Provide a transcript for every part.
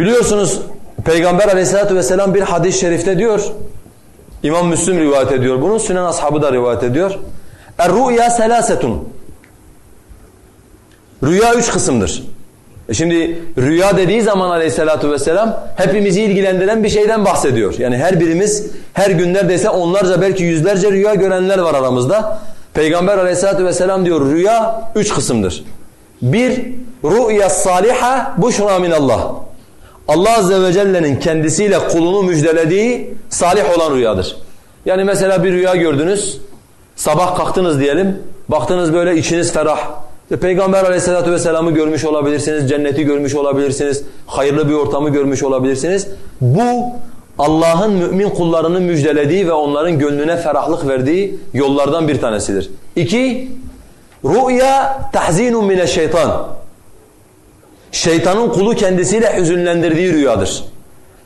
Biliyorsunuz Peygamber aleyhissalatu vesselam bir hadis-i şerifte diyor, İmam Müslim rivayet ediyor bunu, Sünen ashabı da rivayet ediyor. Er-ru'ya selasetun. Rüya üç kısımdır. E şimdi rüya dediği zaman aleyhissalatu vesselam hepimizi ilgilendiren bir şeyden bahsediyor. Yani her birimiz her gün neredeyse onlarca belki yüzlerce rüya görenler var aramızda. Peygamber aleyhissalatu vesselam diyor rüya üç kısımdır. Bir, rü'ya saliha buşra minallah. Allah azze ve celle'nin kendisiyle kulunu müjdelediği salih olan rüyadır. Yani mesela bir rüya gördünüz, sabah kalktınız diyelim, baktınız böyle içiniz ferah. İşte Peygamber aleyhissalatu vesselam'ı görmüş olabilirsiniz, cenneti görmüş olabilirsiniz, hayırlı bir ortamı görmüş olabilirsiniz. Bu Allah'ın mümin kullarını müjdelediği ve onların gönlüne ferahlık verdiği yollardan bir tanesidir. İki, rü'ya tahzinun mineşşeytan. Şeytanın kulu kendisiyle hüzünlendirdiği rüyadır.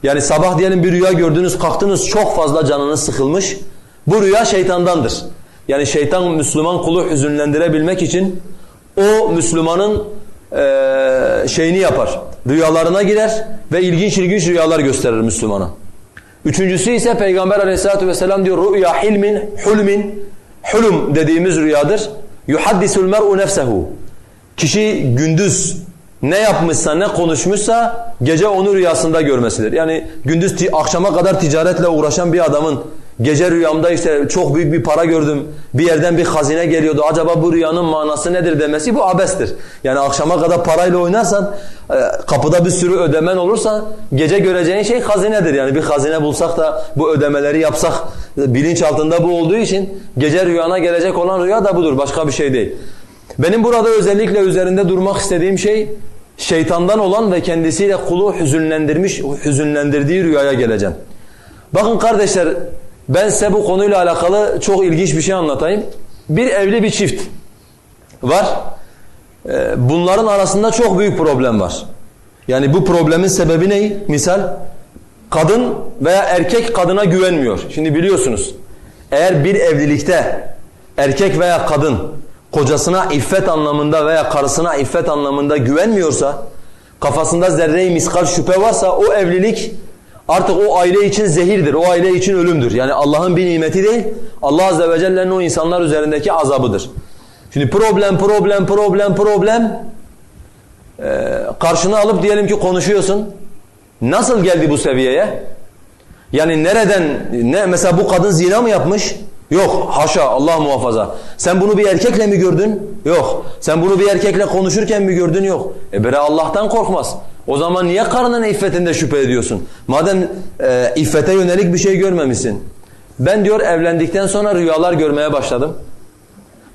Yani sabah diyelim bir rüya gördünüz, kalktınız çok fazla canınız sıkılmış. Bu rüya şeytandandır. Yani şeytan Müslüman kulu hüzünlendirebilmek için o Müslümanın e, şeyini yapar. Rüyalarına girer ve ilginç ilginç rüyalar gösterir Müslümana. Üçüncüsü ise Peygamber aleyhissalatu vesselam diyor rüya hilmin, hulmin, hulum dediğimiz rüyadır. Yuhaddisul mer'u nefsehu. Kişi gündüz ne yapmışsa, ne konuşmuşsa gece onu rüyasında görmesidir. Yani gündüz akşama kadar ticaretle uğraşan bir adamın gece rüyamda işte çok büyük bir para gördüm, bir yerden bir hazine geliyordu, acaba bu rüyanın manası nedir demesi bu abestir. Yani akşama kadar parayla oynarsan, e, kapıda bir sürü ödemen olursa gece göreceğin şey hazinedir. Yani bir hazine bulsak da bu ödemeleri yapsak bilinç altında bu olduğu için gece rüyana gelecek olan rüya da budur, başka bir şey değil. Benim burada özellikle üzerinde durmak istediğim şey şeytandan olan ve kendisiyle kulu hüzünlendirmiş, hüzünlendirdiği rüyaya geleceğim. Bakın kardeşler ben size bu konuyla alakalı çok ilginç bir şey anlatayım. Bir evli bir çift var. Bunların arasında çok büyük problem var. Yani bu problemin sebebi ne? Misal kadın veya erkek kadına güvenmiyor. Şimdi biliyorsunuz eğer bir evlilikte erkek veya kadın kocasına iffet anlamında veya karısına iffet anlamında güvenmiyorsa, kafasında zerre-i miskal şüphe varsa o evlilik artık o aile için zehirdir, o aile için ölümdür. Yani Allah'ın bir nimeti değil, Allah Azze ve Celle'nin o insanlar üzerindeki azabıdır. Şimdi problem, problem, problem, problem ee, karşına alıp diyelim ki konuşuyorsun. Nasıl geldi bu seviyeye? Yani nereden, ne mesela bu kadın zina mı yapmış? Yok haşa Allah muhafaza. Sen bunu bir erkekle mi gördün? Yok. Sen bunu bir erkekle konuşurken mi gördün? Yok. E bire Allah'tan korkmaz. O zaman niye karının iffetinde şüphe ediyorsun? Madem e, iffete yönelik bir şey görmemişsin. Ben diyor evlendikten sonra rüyalar görmeye başladım.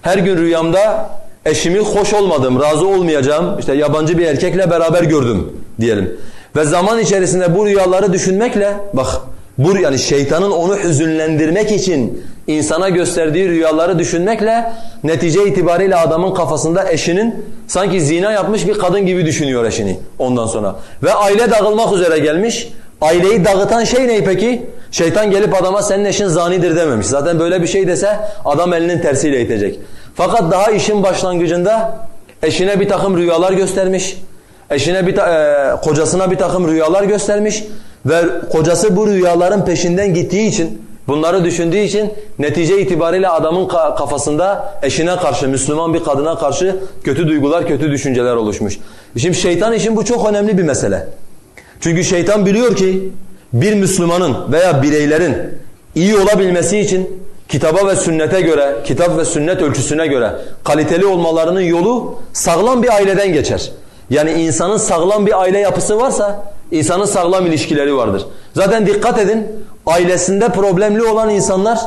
Her gün rüyamda eşimi hoş olmadım, razı olmayacağım, işte yabancı bir erkekle beraber gördüm diyelim. Ve zaman içerisinde bu rüyaları düşünmekle bak bu yani şeytanın onu hüzünlendirmek için insana gösterdiği rüyaları düşünmekle netice itibariyle adamın kafasında eşinin sanki zina yapmış bir kadın gibi düşünüyor eşini ondan sonra. Ve aile dağılmak üzere gelmiş. Aileyi dağıtan şey ne peki? Şeytan gelip adama senin eşin zanidir dememiş. Zaten böyle bir şey dese adam elinin tersiyle itecek. Fakat daha işin başlangıcında eşine bir takım rüyalar göstermiş. Eşine bir e, kocasına bir takım rüyalar göstermiş ve kocası bu rüyaların peşinden gittiği için bunları düşündüğü için netice itibariyle adamın kafasında eşine karşı Müslüman bir kadına karşı kötü duygular, kötü düşünceler oluşmuş. Şimdi şeytan için bu çok önemli bir mesele. Çünkü şeytan biliyor ki bir Müslümanın veya bireylerin iyi olabilmesi için kitaba ve sünnete göre, kitap ve sünnet ölçüsüne göre kaliteli olmalarının yolu sağlam bir aileden geçer. Yani insanın sağlam bir aile yapısı varsa insanın sağlam ilişkileri vardır. Zaten dikkat edin ailesinde problemli olan insanlar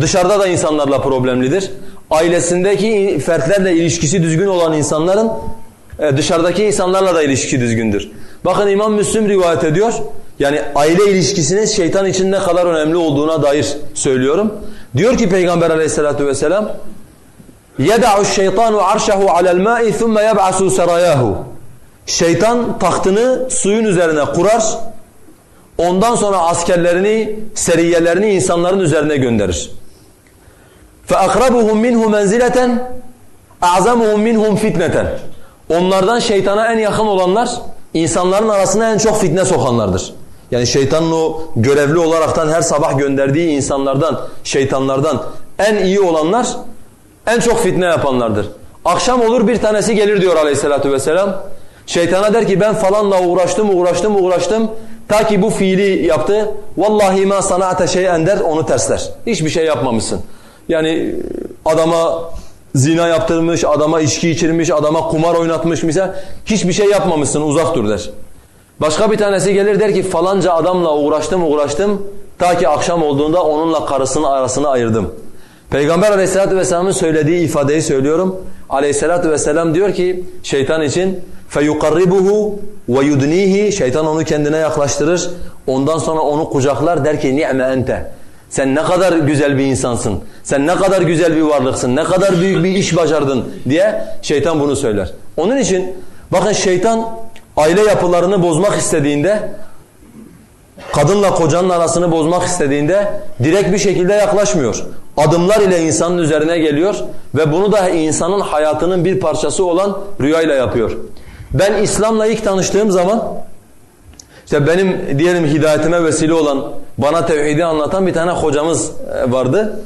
dışarıda da insanlarla problemlidir. Ailesindeki fertlerle ilişkisi düzgün olan insanların e, dışarıdaki insanlarla da ilişki düzgündür. Bakın İmam Müslim rivayet ediyor. Yani aile ilişkisinin şeytan için ne kadar önemli olduğuna dair söylüyorum. Diyor ki Peygamber aleyhissalatu vesselam يَدَعُ الشَّيْطَانُ عَرْشَهُ عَلَى الْمَاءِ ثُمَّ يَبْعَسُ سَرَيَاهُ Şeytan tahtını suyun üzerine kurar. Ondan sonra askerlerini, seriyelerini insanların üzerine gönderir. فَاَقْرَبُهُمْ مِنْهُ مَنْزِلَةً اَعْزَمُهُمْ مِنْهُمْ فِتْنَةً Onlardan şeytana en yakın olanlar insanların arasına en çok fitne sokanlardır. Yani şeytanın o görevli olaraktan her sabah gönderdiği insanlardan, şeytanlardan en iyi olanlar en çok fitne yapanlardır. Akşam olur bir tanesi gelir diyor aleyhissalatü vesselam. Şeytana der ki ben falanla uğraştım, uğraştım, uğraştım. Ta ki bu fiili yaptı. Vallahi ma sana'ate şey'en der onu tersler. Hiçbir şey yapmamışsın. Yani adama zina yaptırmış, adama içki içirmiş, adama kumar oynatmış mesela hiçbir şey yapmamışsın uzak dur der. Başka bir tanesi gelir der ki falanca adamla uğraştım uğraştım ta ki akşam olduğunda onunla karısını arasını ayırdım. Peygamber aleyhissalatü vesselamın söylediği ifadeyi söylüyorum. Aleyhissalatü vesselam diyor ki şeytan için فَيُقَرِّبُهُ وَيُدْنِيهِ Şeytan onu kendine yaklaştırır. Ondan sonra onu kucaklar der ki ni'me ente. Sen ne kadar güzel bir insansın. Sen ne kadar güzel bir varlıksın. Ne kadar büyük bir iş başardın diye şeytan bunu söyler. Onun için bakın şeytan aile yapılarını bozmak istediğinde kadınla kocanın arasını bozmak istediğinde direkt bir şekilde yaklaşmıyor. Adımlar ile insanın üzerine geliyor ve bunu da insanın hayatının bir parçası olan rüyayla yapıyor. Ben İslam'la ilk tanıştığım zaman işte benim diyelim hidayetime vesile olan bana tevhidi anlatan bir tane hocamız e, vardı.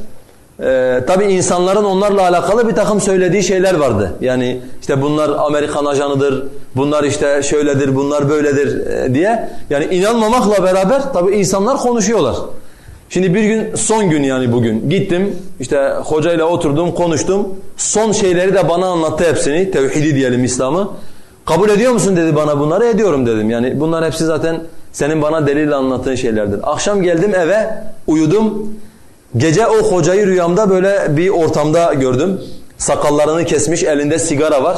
Ee, tabi insanların onlarla alakalı bir takım söylediği şeyler vardı. Yani işte bunlar Amerikan ajanıdır, bunlar işte şöyledir, bunlar böyledir e, diye. Yani inanmamakla beraber tabi insanlar konuşuyorlar. Şimdi bir gün son gün yani bugün gittim işte hocayla oturdum konuştum. Son şeyleri de bana anlattı hepsini tevhidi diyelim İslam'ı. Kabul ediyor musun dedi bana bunları ediyorum dedim. Yani bunlar hepsi zaten senin bana delil anlattığın şeylerdir. Akşam geldim eve uyudum. Gece o hocayı rüyamda böyle bir ortamda gördüm. Sakallarını kesmiş, elinde sigara var.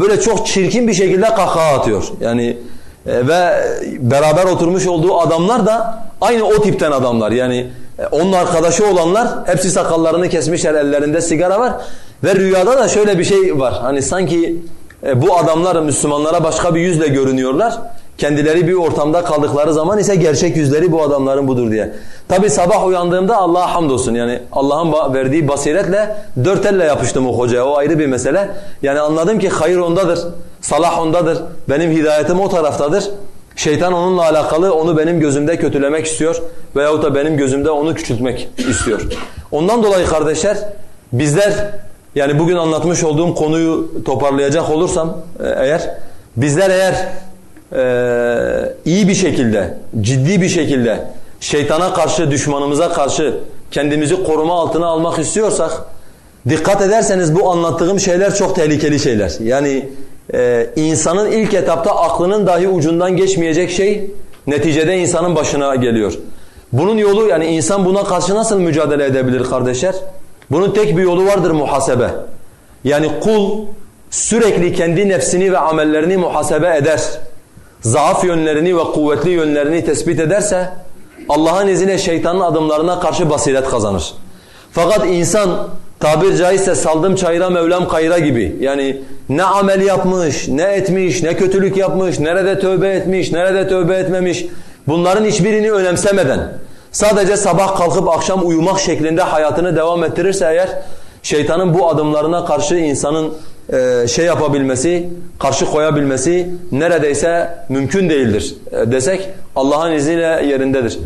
Böyle çok çirkin bir şekilde kahkaha atıyor. Yani e, ve beraber oturmuş olduğu adamlar da aynı o tipten adamlar. Yani e, onun arkadaşı olanlar hepsi sakallarını kesmişler, ellerinde sigara var. Ve rüyada da şöyle bir şey var. Hani sanki bu adamlar Müslümanlara başka bir yüzle görünüyorlar. Kendileri bir ortamda kaldıkları zaman ise gerçek yüzleri bu adamların budur diye. Tabi sabah uyandığımda Allah'a hamdolsun yani Allah'ın verdiği basiretle dört elle yapıştım o hocaya o ayrı bir mesele. Yani anladım ki hayır ondadır, salah ondadır, benim hidayetim o taraftadır. Şeytan onunla alakalı onu benim gözümde kötülemek istiyor veyahut da benim gözümde onu küçültmek istiyor. Ondan dolayı kardeşler bizler yani bugün anlatmış olduğum konuyu toparlayacak olursam eğer bizler eğer ee, iyi bir şekilde, ciddi bir şekilde şeytana karşı, düşmanımıza karşı kendimizi koruma altına almak istiyorsak dikkat ederseniz bu anlattığım şeyler çok tehlikeli şeyler. Yani e, insanın ilk etapta aklının dahi ucundan geçmeyecek şey neticede insanın başına geliyor. Bunun yolu yani insan buna karşı nasıl mücadele edebilir kardeşler? Bunun tek bir yolu vardır muhasebe. Yani kul sürekli kendi nefsini ve amellerini muhasebe eder zaaf yönlerini ve kuvvetli yönlerini tespit ederse Allah'ın izniyle şeytanın adımlarına karşı basiret kazanır. Fakat insan tabir caizse saldım çayıra mevlam kayıra gibi yani ne amel yapmış, ne etmiş, ne kötülük yapmış, nerede tövbe etmiş, nerede tövbe etmemiş bunların hiçbirini önemsemeden sadece sabah kalkıp akşam uyumak şeklinde hayatını devam ettirirse eğer şeytanın bu adımlarına karşı insanın e, şey yapabilmesi, karşı koyabilmesi neredeyse mümkün değildir e, desek Allah'ın izniyle yerindedir.